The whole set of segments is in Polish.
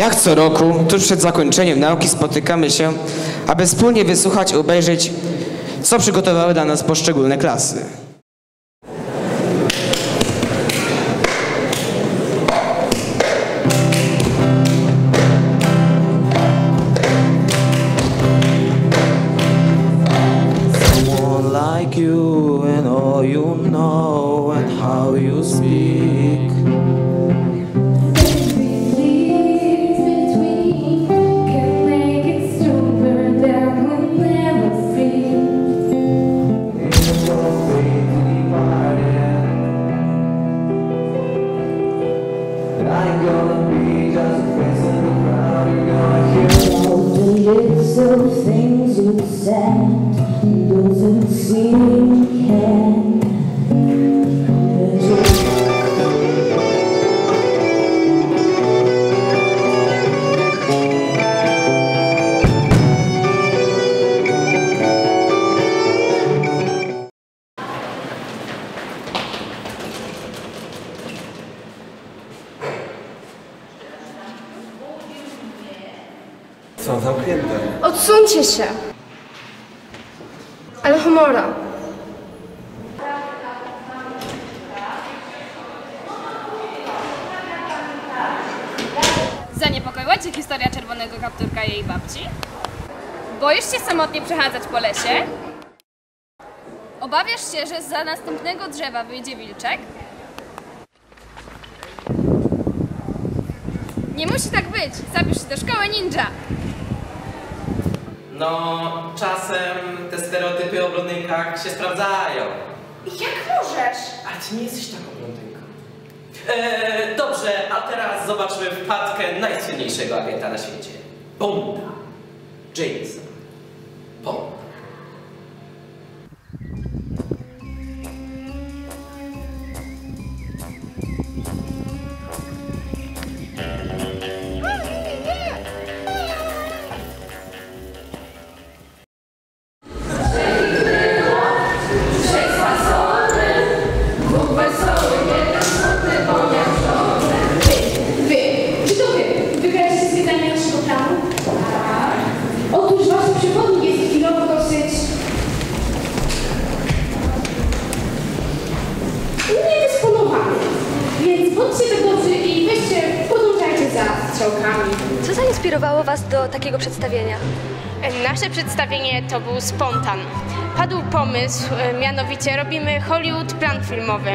Jak co roku, tuż przed zakończeniem nauki spotykamy się, aby wspólnie wysłuchać i obejrzeć, co przygotowały dla nas poszczególne klasy. Said doesn't seem can. Są zamknięte. Odsuńcie się! Humora. Zaniepokoiła Cię historia czerwonego kapturka jej babci? Boisz się samotnie przechadzać po lesie? Obawiasz się, że za następnego drzewa wyjdzie wilczek? Nie musi tak być! Zapisz się do szkoły ninja! No, czasem te stereotypy o blondynkach się sprawdzają. Jak możesz? Ale ty nie jesteś taką blondynką. Eee, dobrze, a teraz zobaczmy wpadkę najsłynniejszego agenta na świecie. Bonda. Jamesa. Zainspirowało Was do takiego przedstawienia? Nasze przedstawienie to był spontan. Padł pomysł, e, mianowicie robimy Hollywood plan filmowy,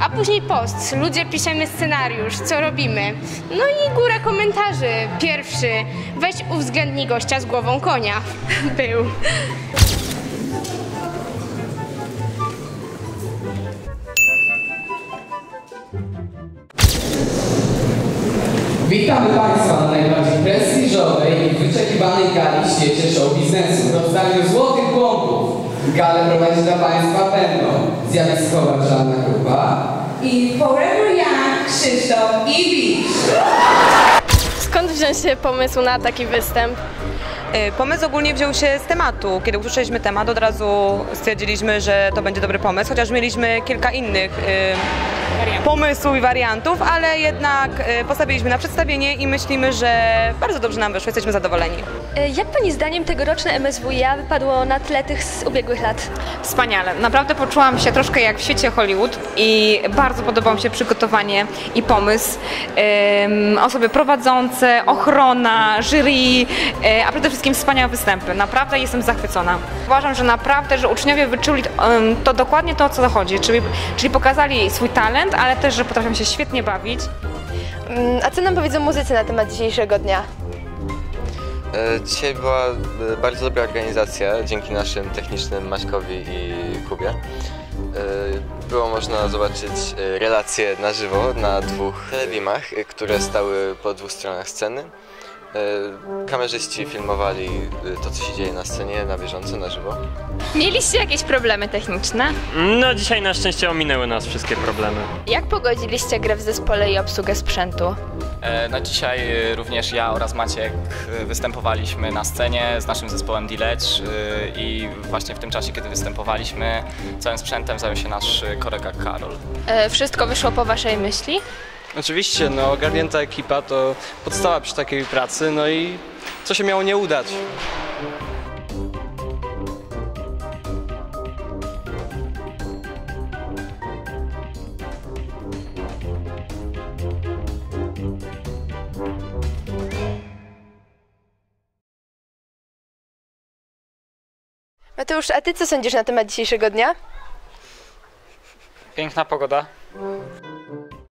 a później post. Ludzie piszemy scenariusz, co robimy. No i góra komentarzy. Pierwszy, weź uwzględnij gościa z głową konia. Był. Witamy Państwa na prestiżowej i wyczekiwanej gali w świecie show biznesu. W rozdaniu Złotych Głąbów. Galę prowadzić dla Państwa będą zjawiskowa Żanna Krupa i Forever Young Krzysztof Iwicz. Skąd wziąć się pomysł na taki występ? Y, Pomysł ogólnie wziął się z tematu. Kiedy usłyszeliśmy temat, od razu stwierdziliśmy, że to będzie dobry pomysł, chociaż mieliśmy kilka innych y, pomysłów i wariantów, ale jednak y, postawiliśmy na przedstawienie i myślimy, że bardzo dobrze nam wyszło, jesteśmy zadowoleni. E, Jak Pani zdaniem tegoroczne MSWiA wypadło na tle tych z ubiegłych lat? Wspaniale. Naprawdę poczułam się troszkę jak w świecie Hollywood i bardzo podobało mi się przygotowanie i pomysł. Ym, osoby prowadzące, ochrona, jury, e, a przede wszystkim wspaniałe występy. Naprawdę jestem zachwycona. Uważam, że naprawdę, że uczniowie wyczuli to dokładnie to, o co chodzi, czyli, czyli pokazali swój talent, ale też, że potrafią się świetnie bawić. Mm, A co nam powiedzą muzycy na temat dzisiejszego dnia? E, Dzisiaj była e, bardzo dobra organizacja dzięki naszym technicznym Maćkowi i Kubie. E, Było można zobaczyć relacje na żywo na dwóch telebimach, które stały po dwóch stronach sceny. E, Kamerzyści filmowali e, to, co się dzieje na scenie, na bieżąco, na żywo. Mieliście jakieś problemy techniczne? No dzisiaj na szczęście ominęły nas wszystkie problemy. Jak pogodziliście grę w zespole i obsługę sprzętu? E, No dzisiaj e, również ja oraz Maciek e, występowaliśmy na scenie z naszym zespołem Dilecz i właśnie w tym czasie, kiedy występowaliśmy, całym sprzętem zajął się nasz kolega Karol. E, Wszystko wyszło po waszej myśli? Oczywiście, no ogarnięta ekipa to podstawa przy takiej pracy, no i co się miało nie udać? Mateusz, a ty co sądzisz na temat dzisiejszego dnia? Piękna pogoda.